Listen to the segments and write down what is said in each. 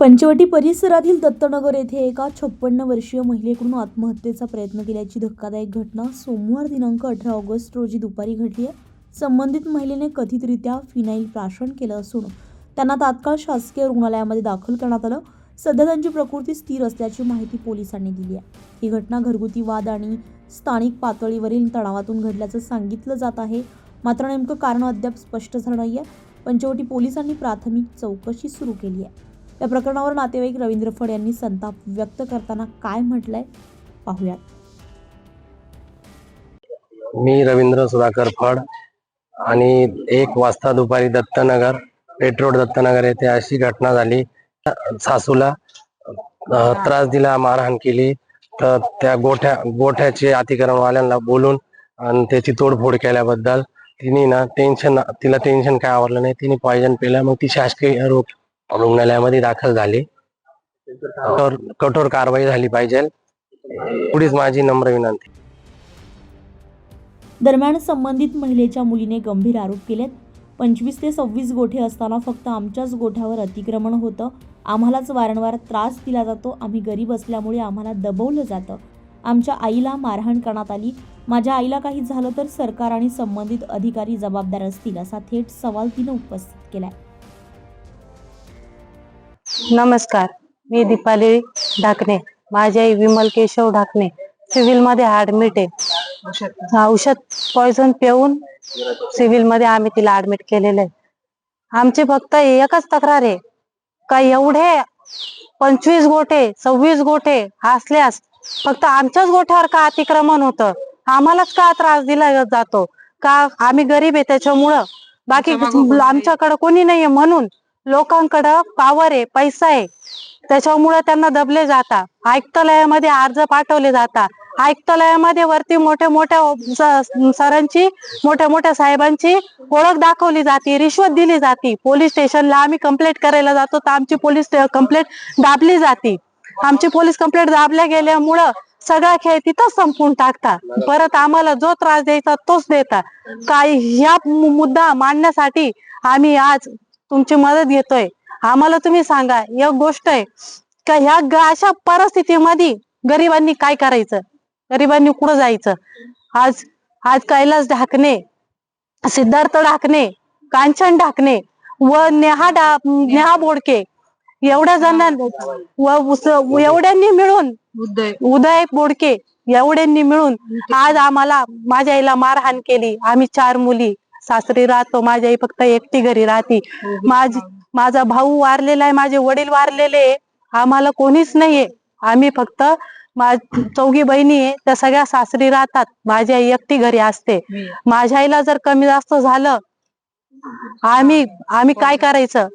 पंचवटी परिसरातील दत्तनगर येथे एका छप्पन्न वर्षीय महिलेकडून आत्महत्येचा प्रयत्न केल्याची धक्कादायक घटना सोमवार दिनांक अठरा ऑगस्ट रोजी दुपारी घडली आहे. संबंधित महिलेने कथितरित्या फिनाईल प्राशन केलं असून त्यांना तात्काळ शासकीय रुग्णालयामध्ये दाखल करण्यात आलं. सध्या त्यांची प्रकृती स्थिर असल्याची माहिती पोलिसांनी दिली आहे. ही घटना घरगुती वाद आणि स्थानिक पातळीवरील तणावातून घडल्याचं सांगितलं जात आहे. मात्र नेमकं कारण अद्याप स्पष्ट झालं नाही आहे पंचवटी पोलिसांनी प्राथमिक चौकशी सुरू केली आहे. या प्रकरणावर नातेवाईक रवींद्र फड यांनी संताप व्यक्त करताना काय म्हटलंय? पाहूयात. मी रवींद्र सुधाकर फड आणि एक वाजता दुपारी दत्तनगर पेट्रोल दत्तनगर येथे अशी घटना झाली. सासूला त्रास दिला मारहाण केली. तर त्या गोठ्या गोठ्याचे अतिक्रमणवाल्यांना बोलून आणि त्याची तोडफोड केल्याबद्दल तिने ना टेन्शन तिला टेन्शन काय आवडलं नाही. तिने पॉयझन पिलं मग ती शासकीय रोग रुग्णालयामध्ये दाखल झाले. कठोर कठोर कारवाई झाली पाहिजे. एवढीच माझी नम्र विनंती. दरम्यान संबंधित महिलेच्या मुलीने गंभीर आरोप केलेत. पंचवीस ते सव्वीस गोठे असताना फक्त आमच्याच गोठ्यावर अतिक्रमण होतं. आम्हालाच वारंवार त्रास दिला जातो. आम्ही गरीब असल्यामुळे आम्हाला दबवलं जातं. आमच्या आईला मारहाण करण्यात आली. माझ्या आईला काही झालं तर सरकार आणि संबंधित अधिकारी जबाबदार असतील असा थेट सवाल तिनं उपस्थित केलाय. नमस्कार मी दीपाली ढाकणे. माझी आई विमल केशव ढाकणे. सिव्हिलमध्ये ऍडमिट आहे. औषध पॉइझन पिऊन सिव्हिलमध्ये आम्ही तिला ऍडमिट केलेलं आहे. आमची फक्त एकच तक्रार आहे. का एवढे पंचवीस गोठे सव्वीस गोठे असल्यास फक्त आमच्याच गोठ्यावर का अतिक्रमण होतं? आम्हालाच का त्रास दिला जातो? का आम्ही गरीब आहे त्याच्यामुळं? बाकी आमच्याकडे कोणी नाहीये म्हणून लोकांकडं पावर आहे पैसा आहे. त्याच्यामुळे त्यांना दबले जाता. आयुक्तालयामध्ये अर्ज पाठवले जाता. आयुक्तालयामध्ये वरती मोठ्या मोठ्या सरांची मोठ्या मोठ्या साहेबांची ओळख दाखवली जाते रिश्वत दिली जाते. पोलीस स्टेशनला आम्ही कंप्लेंट करायला जातो तर आमची पोलीस कंप्लेंट दाबली जाते. आमची पोलीस कंप्लेंट दाबल्या गेल्यामुळं सगळा खेळ तिथंच संपून टाकता. परत आम्हाला जो त्रास द्यायचा तोच देता. काय ह्या मुद्दा मांडण्यासाठी आम्ही आज तुमची मदत घेतोय. आम्हाला तुम्ही सांगा एक गोष्ट आहे का ह्या अशा परिस्थितीमध्ये गरिबांनी काय करायचं? गरिबांनी कुठं जायचं? आज आज कैलास ढाकणे सिद्धार्थ ढाकणे कांचन ढाकणे व नेहा डा नेहा बोडके एवढ्या जणांनी एवढ्यांनी मिळून उदय बोडके एवढ्यांनी मिळून आज आम्हाला माझ्या आईला मारहाण केली. आम्ही चार मुली. सासरी राहतो माझी आई फक्त एकटी घरी राहते. माझ माझा भाऊ वारलेला आहे माझे वडील वारलेले. आम्हाला कोणीच नाहीये. आम्ही फक्त चौघी बहिणी आहे. त्या सगळ्या सासरी राहतात. माझी आई एकटी घरी असते. माझ्या आईला जर कमी जास्त झालं आम्ही आम्ही काय करायचं?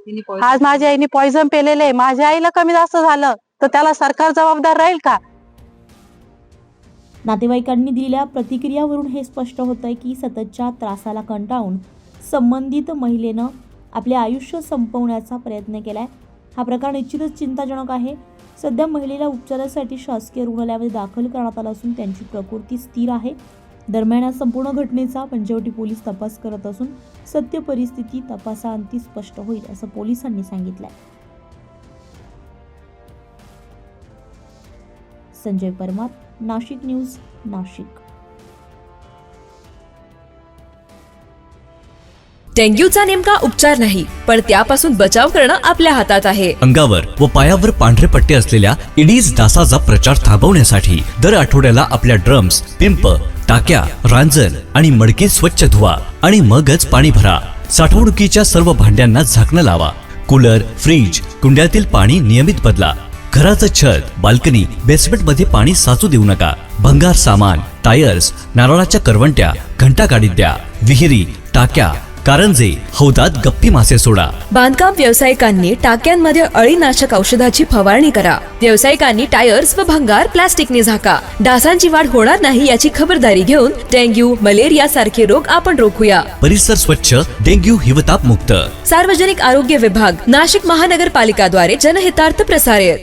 आज माझ्या आईने पॉइझन पेलेले आहे. माझ्या आईला कमी जास्त झालं तर त्याला सरकार जबाबदार राहील का? नातेवाईकांनी दिलेल्या प्रतिक्रियावरून हे स्पष्ट होत आहे की सततच्या त्रासाला कंटाळून संबंधित महिलेनं आपले आयुष्य संपवण्याचा प्रयत्न केलाय. हा प्रकार निश्चितच चिंताजनक आहे. सध्या महिलेला उपचारासाठी शासकीय रुग्णालयामध्ये दाखल करण्यात आलं असून त्यांची प्रकृती स्थिर आहे. दरम्यान या संपूर्ण घटनेचा पंचवटी पोलीस तपास करत असून सत्य परिस्थिती तपासाअंती स्पष्ट होईल असं पोलिसांनी सांगितलंय. संजय परमार नाशिक न्यूज नाशिक. डेंग्यूचा नेमका उपचार नाही पण त्यापासून बचाव करणं आपल्या हातात आहे. अंगावर व पायावर पांढरे पट्टे असलेल्या इडीज डासाचा प्रचार थांबवण्यासाठी दर आठवड्याला आपल्या ड्रम्स पिंप टाक्या रांजण आणि मडके स्वच्छ धुवा आणि मगच पाणी भरा. साठवणुकीच्या सर्व भांड्यांना झाकणं लावा. कूलर फ्रीज कुंड्यातील पाणी नियमित बदला. घराचं छत बाल्कनी बेसमेंटमध्ये पाणी साचू देऊ नका. भंगार सामान टायर्स नारळाच्या करवंट्या घंटा गाडीत द्या. विहिरी टाक्या कारंजे हौदात गप्पी मासे सोडा. बांधकाम व्यावसायिकांनी टाक्यांमध्ये अळीनाशक औषधाची फवारणी करा. व्यावसायिकांनी टायर्स व भंगार प्लास्टिकने झाका. डासांची वाढ होणार नाही याची खबरदारी घेऊन डेंग्यू मलेरिया सारखे रोग आपण रोखूया. परिसर स्वच्छ डेंग्यू हिवताप मुक्त. सार्वजनिक आरोग्य विभाग नाशिक महानगरपालिकाद्वारे जनहितार्थ प्रसारित.